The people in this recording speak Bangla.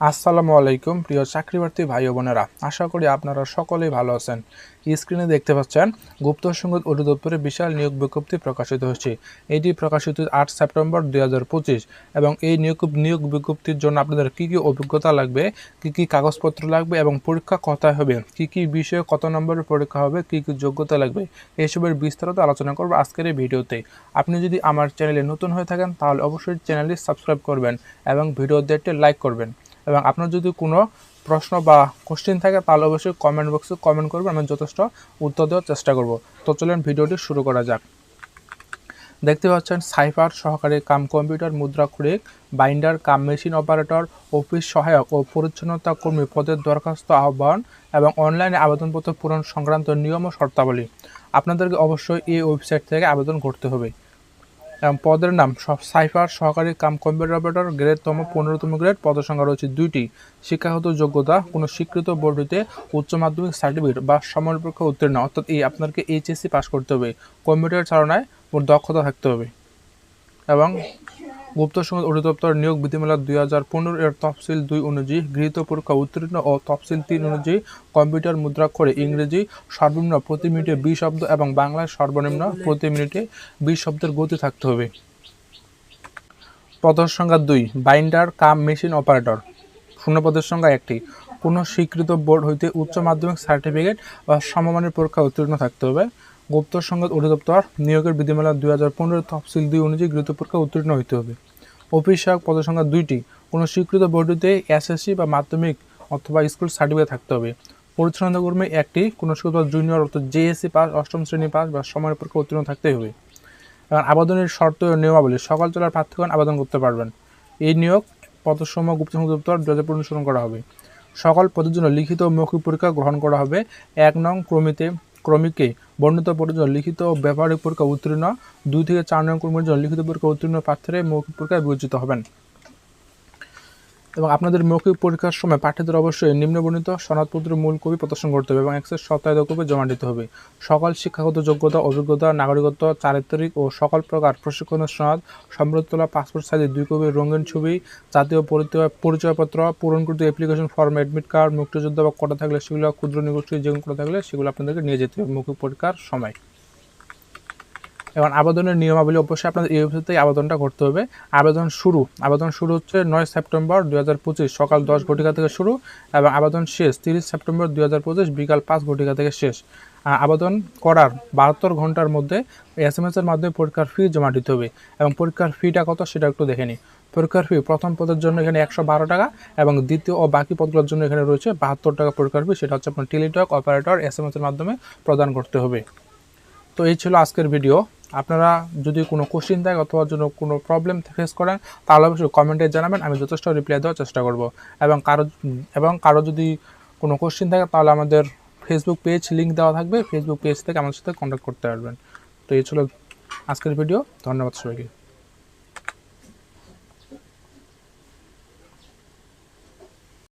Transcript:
আসসালামু আলাইকুম, প্রিয় চাকরিপ্রার্থী ভাই বোনেরা। আশা করি আপনারা সকলেই ভালো আছেন। স্ক্রিনে দেখতে পাচ্ছেন, গুপ্ত সংগীত অধিদপ্তরে বিশাল নিয়োগ বিজ্ঞপ্তি প্রকাশিত হচ্ছে এটি প্রকাশিত আট সেপ্টেম্বর দু হাজার পঁচিশ এবং এই নিয়োগ নিয়োগ বিজ্ঞপ্তির জন্য আপনাদের কী কী অভিজ্ঞতা লাগবে, কী কী কাগজপত্র লাগবে এবং পরীক্ষা কোথায় হবে, কী কী বিষয়ে কত নম্বরের পরীক্ষা হবে, কী কী যোগ্যতা লাগবে, এসবের বিস্তারিত আলোচনা করব আজকের এই ভিডিওতে। আপনি যদি আমার চ্যানেলে নতুন হয়ে থাকেন, তাহলে অবশ্যই চ্যানেলটি সাবস্ক্রাইব করবেন এবং ভিডিওতে একটি লাইক করবেন। এবং আপনার যদি কোনো প্রশ্ন বা কোশ্চেন থাকে, তাহলে অবশ্যই কমেন্ট বক্সে কমেন্ট করবেন, আমি যথেষ্ট উত্তর দেওয়ার চেষ্টা করব। তো চলেন ভিডিওটি শুরু করা যাক। দেখতে পাচ্ছেন, সাইফার সহকারী কাম কম্পিউটার মুদ্রা মুদ্রাক্ষরিক binder, cum machine operator, office সহায়ক ও পরিচ্ছন্নতা কর্মী পদের দরখাস্ত আহ্বান এবং অনলাইনে আবেদনপত্র পূরণ সংক্রান্ত নিয়ম ও শর্তাবলী। আপনাদেরকে অবশ্যই এই ওয়েবসাইট থেকে আবেদন করতে হবে। এবং পদের নাম সাইফার সহকারী কাম কম্পিউটার অপারেটর গ্রেডতম পনেরোতম গ্রেড। পদের সংখ্যা রয়েছে দুইটি। শিক্ষাগত যোগ্যতা, কোনো স্বীকৃত বোর্ড হইতে উচ্চ মাধ্যমিক সার্টিফিকেট বা সময় উত্তীর্ণ, অর্থাৎ এই আপনাকে এইচএসসি পাস করতে হবে। কম্পিউটার চালনায় দক্ষতা থাকতে হবে। এবং গুপ্ত সংগীত অধিদপ্তর নিয়োগ বিধিমালা দুই হাজার পনেরো এর তফসিল দুই অনুযায়ী গৃহীত পরীক্ষা উত্তীর্ণ ও তফসিল তিন অনুযায়ী কম্পিউটার মুদ্রাক্ষরে ইংরেজি, সর্বনিম্ন প্রতি মিনিটে বিশ শব্দ এবং বাংলায় সর্বনিম্ন প্রতি মিনিটে বিশ শব্দের গতি থাকতে হবে। পদের সংখ্যা দুই, বাইন্ডার কাম মেশিন অপারেটর। শূন্য পদের সংখ্যা একটি, কোনো স্বীকৃত বোর্ড হইতে উচ্চ মাধ্যমিক সার্টিফিকেট বা সমমানের পরীক্ষা উত্তীর্ণ থাকতে হবে। গুপ্ত সংগত অধিদপ্তর নিয়োগের বিধিমালা দুই হাজার পনেরো তফসিল দুই অনুযায়ী গৃহীত পরীক্ষা উত্তীর্ণ হইতে হবে। অফিস সহায়ক পদের সংখ্যা দুইটি, কোনো স্বীকৃত বোর্ডটিতে এসএসসি বা মাধ্যমিক অথবা স্কুল সার্টিফিকেট থাকতে হবে। পরিচ্ছন্নতা কর্মী একটি, কোনো স্কুল জুনিয়র অর্থাৎ জেএসসি পাস, অষ্টম শ্রেণি পাস বা সময়ের পরীক্ষা উত্তীর্ণ থাকতে হবে। এবং আবেদনের শর্ত নিয়মাবলী, সকাল চলার প্রার্থীগণ আবেদন করতে পারবেন। এই নিয়োগ পদসমূহ গুপ্ত দপ্তর দু হাজার অনুসরণ করা হবে। সকল পদের জন্য লিখিত মৌখিক পরীক্ষা গ্রহণ করা হবে। এক নং ক্রমিতে ক্রমিকে বর্ণিত পর্যন্ত লিখিত ও ব্যবহারিক পরীক্ষা উত্তীর্ণ দুই থেকে চার নং ক্রমের লিখিত পরীক্ষা উত্তীর্ণ প্রার্থীরা মৌখিক পরীক্ষায় বিবেচিত হবেন। এবং আপনাদের মৌখিক পরীক্ষার সময় প্রার্থীদের অবশ্যই নিম্নবর্ণিত সনদপত্রের মূল কপি প্রদর্শন করতে হবে এবং এক্সেস সত্যায়িত কপি জমা দিতে হবে। সকল শিক্ষাগত যোগ্যতা, অভিজ্ঞতা, নাগরিকত্ব চারিত্রিক ও সকল প্রকার প্রশিক্ষণের সনদ সম্প্রতি পাসপোর্ট সাইজের দুই কপি, রঙিন ছবি, জাতীয় পরিচয়, পরিচয়পত্র, পূরণকৃত অ্যাপ্লিকেশন ফর্ম অ্যাডমিট কার্ড মুক্তিযোদ্ধা বা কটা থাকলে সেগুলো ক্ষুদ্র নিগোষ্ঠী যেগুলো কটা থাকলে সেগুলো আপনাদেরকে নিয়ে যেতে হবে মৌখিক পরীক্ষার সময়। এবং আবেদনের নিয়মাবলী অবশ্যই আপনাদের এই ওয়েবসাইটেই আবেদনটা করতে হবে। আবেদন শুরু আবেদন শুরু হচ্ছে নয় সেপ্টেম্বর দু হাজার পঁচিশ, সকাল দশ ঘটিকা থেকে শুরু এবং আবেদন শেষ তিরিশ সেপ্টেম্বর দু হাজার পঁচিশ, বিকাল পাঁচ ঘটিকা থেকে শেষ। আবেদন করার বাহাত্তর ঘণ্টার মধ্যে এস এম এর মাধ্যমে পরীক্ষার ফি জমা দিতে হবে এবং পরীক্ষার ফিটা কত সেটা একটু দেখে পরীক্ষার ফি প্রথম পদের জন্য এখানে একশো বারো টাকা এবং দ্বিতীয় ও বাকি পদগুলোর জন্য এখানে রয়েছে বাহাত্তর টাকা পরীক্ষার ফি সেটা হচ্ছে আপনার টেলিটক, অপারেটর এস এম এর মাধ্যমে প্রদান করতে হবে। তো এই ছিল আজকের ভিডিও আপনারা যদি কোনো কোশ্চিন থাকে অথবা জন্য কোনো প্রবলেম ফেস করেন, তাহলে অবশ্যই কমেন্টে জানাবেন, আমি যথেষ্ট রিপ্লাই দেওয়ার চেষ্টা করব। এবং কারও এবং কারও যদি কোনো কোশ্চিন থাকে, তাহলে আমাদের ফেসবুক পেজ লিঙ্ক দেওয়া থাকবে। ফেসবুক পেজ থেকে আমাদের সাথে কন্ট্যাক্ট করতে পারবেন। তো এই ছিল আজকের ভিডিও ধন্যবাদ সবাইকে।